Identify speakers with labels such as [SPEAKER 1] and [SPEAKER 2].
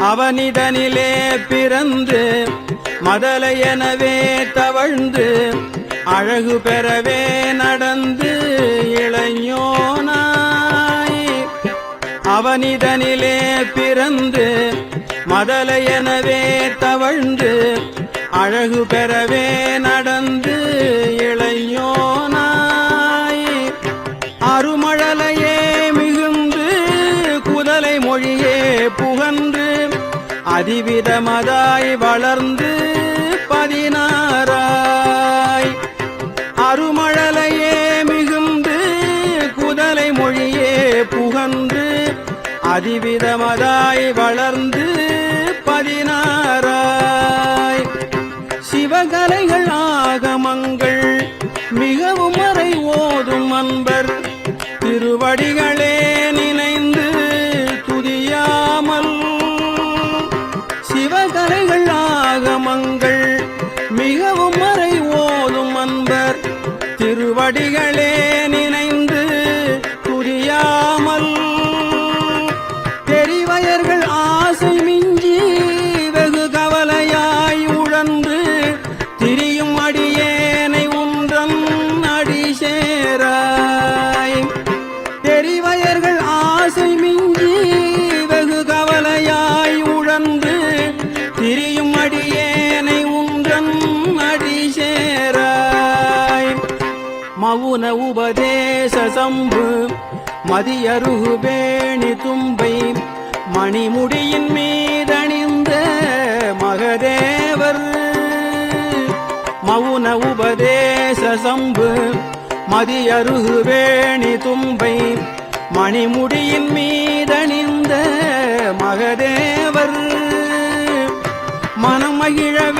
[SPEAKER 1] அவனிடனிலே பிறந்து மதலை எனவே தவழ்ந்து அழகு பெறவே நடந்து இளைஞனாய். அவனிதனிலே பிறந்து மதலை எனவே தவழ்ந்து அழகு பெறவே நடந்து இளைஞனாய். அருமழலையே மிகுந்து குதலை மொழியே புகன்று அதிவிதமதாய் வளர்ந்து பதினாராய் அருமழலையே மிகுந்து குதலை மொழியே புகன்று அதிவிதமதாய் வளர்ந்து பதினாராய் சிவகலைகள் ஆகமங்கள் மிகவும் மறை ஓதும் அன்பர் திருவடிகள் திருவடிகளே மவுன உபதேச சம்பு மதியருகு பேணி தும்பை மணிமுடியின் மீதணிந்த மகதேவர். மவுன உபதேச சம்பு மதியருகு வேணி தும்பை மணிமுடியின் மீதணிந்த மகதேவர். மனமகிழவே